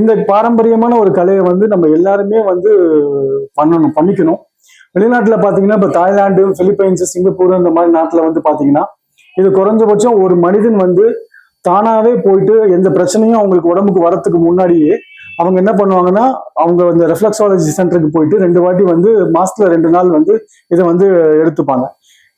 இந்த பாரம்பரியமான ஒரு கலையை வந்து நம்ம எல்லாருமே வந்து பண்ணணும் பண்ணிக்கணும். வெளிநாட்டில் பார்த்தீங்கன்னா இப்போ தாய்லாந்து பிலிப்பைன்ஸ் சிங்கப்பூர் இந்த மாதிரி நாட்டில் வந்து பார்த்தீங்கன்னா இது குறைஞ்சபட்சம் ஒரு மனிதன் வந்து தானாகவே போயிட்டு எந்த பிரச்சனையும் அவங்களுக்கு உடம்புக்கு வரத்துக்கு முன்னாடியே அவங்க என்ன பண்ணுவாங்கன்னா அவங்க இந்த ரெஃப்ளெக்ஸாலஜி சென்டருக்கு போயிட்டு ரெண்டு வாட்டி வந்து மாசத்துல ரெண்டு நாள் வந்து இதை வந்து எடுத்துப்பாங்க.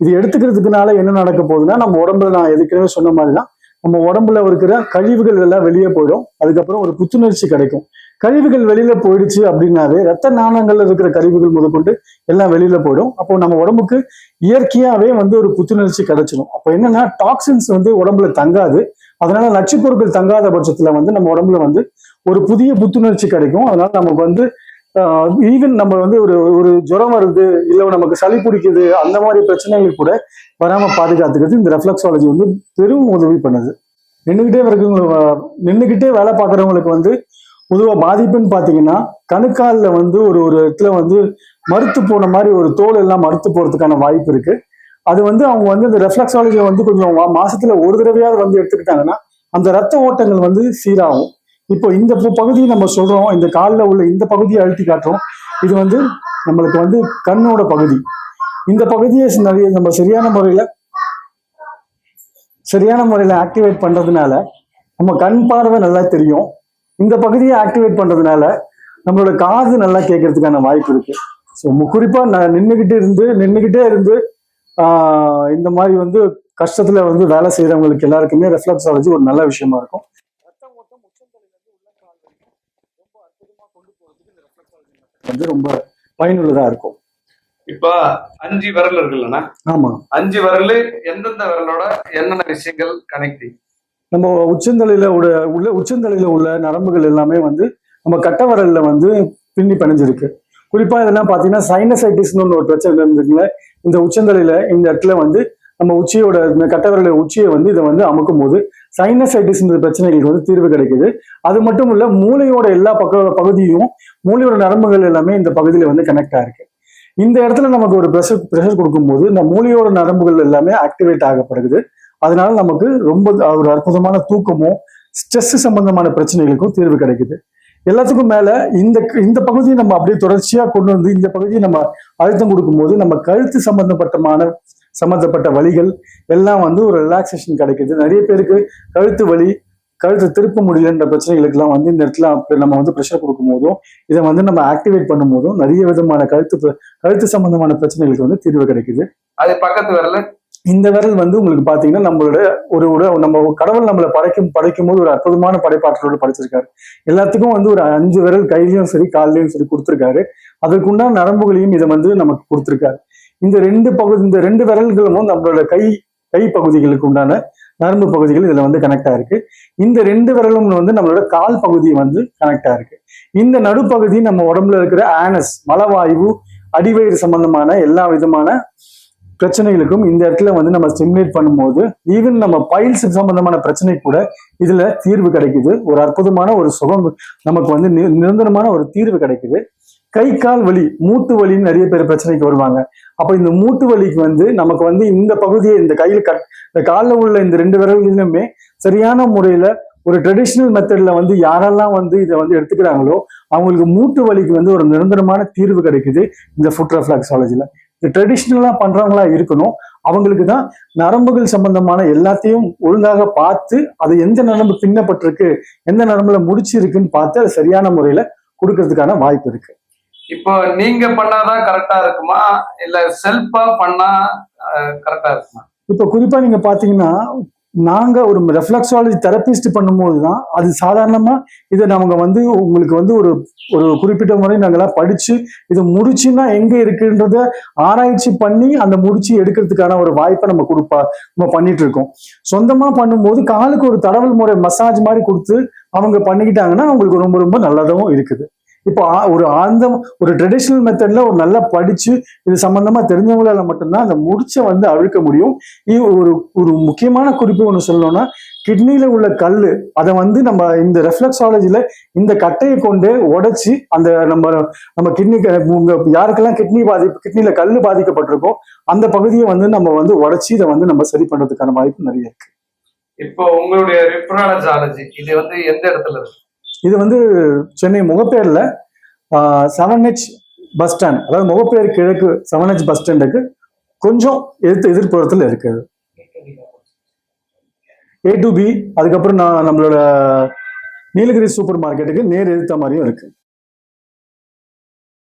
இது எடுத்துக்கிறதுக்குனால என்ன நடக்க போகுதுன்னா நம்ம உடம்புல நான் எதுக்கவே சொன்ன மாதிரி தான் நம்ம உடம்புல இருக்கிற கழிவுகள் எல்லாம் வெளியே போயிடும். அதுக்கப்புறம் ஒரு புத்துணர்ச்சி கிடைக்கும். கழிவுகள் வெளியில போயிடுச்சு அப்படின்னாவே ரத்த நாணங்கள்ல இருக்கிற கழிவுகள் முதற்கொண்டு எல்லாம் வெளியில போயிடும். அப்போ நம்ம உடம்புக்கு இயற்கையாவே வந்து ஒரு புத்துணர்ச்சி கிடைச்சிடும் அப்போ என்னன்னா டாக்ஸின்ஸ் வந்து உடம்புல தங்காது. அதனால நச்சுப்பொருட்கள் தங்காத பட்சத்துல வந்து நம்ம உடம்புல வந்து ஒரு புதிய புத்துணர்ச்சி கிடைக்கும். அதனால நமக்கு வந்து ஈவன் நம்ம வந்து ஒரு ஒரு ஜுரம் வருது இல்லை நமக்கு சளி பிடிக்குது அந்த மாதிரி பிரச்சனைகள் கூட வராமல் பாதுகாத்துக்கிறது இந்த ரெஃப்ளக்ஸாலஜி வந்து பெரும் உதவி பண்ணுது. நின்றுக்கிட்டே இருக்கிறவங்க நின்றுக்கிட்டே வேலை பார்க்குறவங்களுக்கு வந்து பொதுவாக பாதிப்புன்னு பார்த்தீங்கன்னா கணுக்காலில் வந்து ஒரு ஒரு இடத்துல வந்து மறுத்து போன மாதிரி ஒரு தோல் எல்லாம் மறுத்து போகிறதுக்கான வாய்ப்பு இருக்குது அது வந்து அவங்க வந்து இந்த ரெஃப்ளக்ஸாலஜியை வந்து கொஞ்சம் மாசத்துல ஒரு தடவையாவது வந்து எடுத்துக்கிட்டாங்கன்னா அந்த ரத்த ஓட்டங்கள் வந்து சீராகும். இப்போ இந்த பகுதியை நம்ம சொல்றோம். இந்த காலில் உள்ள இந்த பகுதியை அழுத்தி காட்டுறோம். இது வந்து நம்மளுக்கு வந்து கண்ணோட பகுதி. இந்த பகுதியை நிறைய நம்ம சரியான முறையில சரியான முறையில் ஆக்டிவேட் பண்றதுனால நம்ம கண் பார்வை நல்லா தெரியும். இந்த பகுதியை ஆக்டிவேட் பண்றதுனால நம்மளோட காது நல்லா கேட்கறதுக்கான வாய்ப்பு இருக்கு. ஸோ குறிப்பா நான் நின்றுகிட்டே இருந்து நின்றுகிட்டே இருந்து ஆஹ் இந்த மாதிரி வந்து கஷ்டத்துல வந்து வேலை செய்யறவங்களுக்கு எல்லாருக்குமே ரெஃப்ளக்ஸாலஜி ஒரு நல்ல விஷயமா இருக்கும் ரத்த ஓட்டம் உச்சந்தலையில இருந்து உள்ளங்கால் வரைக்கும் ரொம்ப அற்புதமா கொண்டு போறதுக்கு இந்த ரெஃப்ளெக்ஸாலஜி வந்து ரொம்ப பயனுள்ளதா இருக்கும். இப்ப அஞ்சு விரல் இருக்குல்லண்ணா ஆமா. அஞ்சு விரல் எந்தெந்த விரலோட என்னென்ன விஷயங்கள் கனெக்டிங் நம்ம உச்சந்தலையில உள்ள உச்சந்தலையில உள்ள நரம்புகள் எல்லாமே வந்து நம்ம கட்ட விரல்ல வந்து பின்னி பிணைஞ்சிருக்கு. குறிப்பா இதெல்லாம் பாத்தீங்கன்னா சைனசைட்டிஸ்னு ஒரு பிரச்சனை இருந்துக்குல இந்த உச்சந்தலையில இந்த இடத்துல வந்து நம்ம உச்சியோட இந்த கட்ட விரல உச்சியை வந்து இதை வந்து அமுக்கும் போது சைனசைட்டிஸ்ன்ற பிரச்சனைகளுக்கு வந்து தீர்வு கிடைக்குது. அது மட்டும் இல்ல மூளையோட எல்லா பக்க பகுதியும் மூளையோட நரம்புகள் எல்லாமே இந்த பகுதியில வந்து கனெக்ட் ஆயிருக்கு. இந்த இடத்துல நமக்கு ஒரு ப்ரெஷர் ப்ரெஷர் கொடுக்கும்போது இந்த மூளையோட நரம்புகள் எல்லாமே ஆக்டிவேட் ஆகப்படுது. அதனால நமக்கு ரொம்ப ஒரு அற்புதமான தூக்கமும் ஸ்ட்ரெஸ் சம்பந்தமான பிரச்சனைகளுக்கும் தீர்வு கிடைக்குது. எல்லாத்துக்கும் மேல இந்த இந்த பகுதியை நம்ம அப்படியே தொடர்ச்சியா கொண்டு வந்து இந்த பகுதியை நம்ம அழுத்தம் கொடுக்கும்போது நம்ம கழுத்து சம்பந்தப்பட்டமான சம்மந்தப்பட்ட வழிகள் எல்லாம் வந்து ஒரு ரிலாக்ஸேஷன் கிடைக்குது. நிறைய பேருக்கு கழுத்து வலி கழுத்து திருப்ப முடியலன்ற பிரச்சனைகளுக்கெல்லாம் வந்து இந்த இடத்துல நம்ம வந்து ப்ரெஷர் கொடுக்கும் போதும் இதை வந்து நம்ம ஆக்டிவேட் பண்ணும் போதும் நிறைய விதமான கழுத்து கழுத்து சம்பந்தமான பிரச்சனைகளுக்கு வந்து தீர்வு கிடைக்குது. அது பக்கத்து வரல இந்த விரல் வந்து உங்களுக்கு பாத்தீங்கன்னா நம்மளோட ஒரு ஒரு நம்ம கடவுள் நம்மளை படைக்கும் படைக்கும் போது ஒரு அற்புதமான படைப்பாற்றலோடு படைச்சிருக்காரு. எல்லாத்துக்கும் வந்து ஒரு அஞ்சு விரல் கையிலயும் சரி கால்லயும் சரி கொடுத்துருக்காரு. அதற்குண்டான நரம்புகளையும் இதை வந்து நமக்கு கொடுத்துருக்காரு. இந்த ரெண்டு பகுதி இந்த ரெண்டு விரல்களும் நம்மளோட கை கை பகுதிகளுக்கு உண்டான நரம்பு பகுதிகள் இதுல வந்து கனெக்ட் ஆயிருக்கு. இந்த ரெண்டு விரலும் வந்து நம்மளோட கால் பகுதி வந்து கனெக்ட் ஆயிருக்கு. இந்த நடுப்பகுதி நம்ம உடம்புல இருக்கிற ஆனஸ் மலவாயு அடிவயிறு சம்பந்தமான எல்லா விதமான பிரச்சனைகளுக்கும் இந்த இடத்துல வந்து நம்ம ஸ்டிமுலேட் பண்ணும்போது ஈவன் நம்ம பைல்ஸ் சம்பந்தமான பிரச்சனை கூட இதுல தீர்வு கிடைக்குது. ஒரு அற்புதமான ஒரு சுகம் நமக்கு வந்து நி- நிரந்தரமான ஒரு தீர்வு கிடைக்குது. கை கால் வலி மூட்டு வலின்னு நிறைய பேர் பிரச்சனைக்கு வருவாங்க. அப்ப இந்த மூட்டு வலிக்கு வந்து நமக்கு வந்து இந்த பகுதியை இந்த கையில கட் இந்த காலில் உள்ள இந்த ரெண்டு விரல்களிலுமே சரியான முறையில ஒரு ட்ரெடிஷ்னல் மெத்தட்ல வந்து யாரெல்லாம் வந்து இதை வந்து எடுத்துக்கிறாங்களோ அவங்களுக்கு மூட்டு வலிக்கு வந்து ஒரு நிரந்தரமான தீர்வு கிடைக்குது இந்த ஃபுட் ரெஃப்ளாக்ஸாலஜில இந்த ட்ரெடிஷ்னலா பண்றவங்களா இருக்கணும். அவங்களுக்கு தான் நரம்புகள் சம்பந்தமான எல்லாத்தையும் ஒழுங்காக பார்த்து அது எந்த நரம்பு பின்னப்பட்டிருக்கு எந்த நரம்புல முடிச்சு இருக்குன்னு பார்த்து அது சரியான முறையில கொடுக்கறதுக்கான வாய்ப்பு இருக்கு. இப்போ நீங்க பண்ணாதான் கரெக்டா இருக்குமா? இல்ல செல்ஃபா பண்ணா கரெக்டா இருக்குமா? இப்போ குறிப்பா நீங்க பாத்தீங்கன்னா நாங்க ஒரு ரெஃப்ளெக்ஸாலஜி தெரபிஸ்ட் பண்ணும்போது தான் அது சாதாரணமா இதை நாங்க வந்து உங்களுக்கு வந்து ஒரு ஒரு குறிப்பிட்ட முறை நாங்களாம் படிச்சு இது முடிச்சுன்னா எங்க இருக்குன்றத ஆராய்ச்சி பண்ணி அந்த முடிச்சு எடுக்கிறதுக்கான ஒரு வாய்ப்பை நம்ம கொடுப்பா நம்ம பண்ணிட்டு இருக்கோம் சொந்தமா பண்ணும்போது காலுக்கு ஒரு தடவல் முறை மசாஜ் மாதிரி கொடுத்து அவங்க பண்ணிக்கிட்டாங்கன்னா அவங்களுக்கு ரொம்ப ரொம்ப நல்லதாகவும் இருக்குது. இப்போ ஒரு ஆழ்ந்த ஒரு ட்ரெடிஷ்னல் மெத்தட்ல ஒரு நல்லா படிச்சு இது சம்பந்தமா தெரிஞ்சவங்களால மட்டும்தான் அந்த முடிச்சை வந்து அழுக்க முடியும். ஒரு ஒரு முக்கியமான குறிப்பு ஒன்று சொல்லணும்னா கிட்னில உள்ள கல் அதை வந்து நம்ம இந்த ரெஃப்ளெக்ஸாலஜில இந்த கட்டையை கொண்டு உடைச்சி அந்த நம்ம நம்ம கிட்னி யாருக்கெல்லாம் கிட்னி பாதிப்பு கிட்னில கல் பாதிக்கப்பட்டிருக்கோ அந்த பகுதியை வந்து நம்ம வந்து உடைச்சி இதை வந்து நம்ம சரி பண்றதுக்கான வாய்ப்பு நிறைய இருக்கு. இப்போ உங்களுடைய ரிப்ராலஜாலஜி இது வந்து எந்த இடத்துல இருக்கு? இது வந்து சென்னை முகப்பேர்ல செவன் ஹெச் பஸ் ஸ்டாண்ட் அதாவது முகப்பேர் கிழக்கு செவன் ஹெச் பஸ் ஸ்டாண்டுக்கு கொஞ்சம் எதிர்த்து எதிர்ப்புறத்தில் இருக்குது ஏ டு பி அதுக்கப்புறம் நான் நம்மளோட நீலகிரி சூப்பர் மார்க்கெட்டுக்கு நேர் எதிர்த்த மாதிரியும் இருக்குது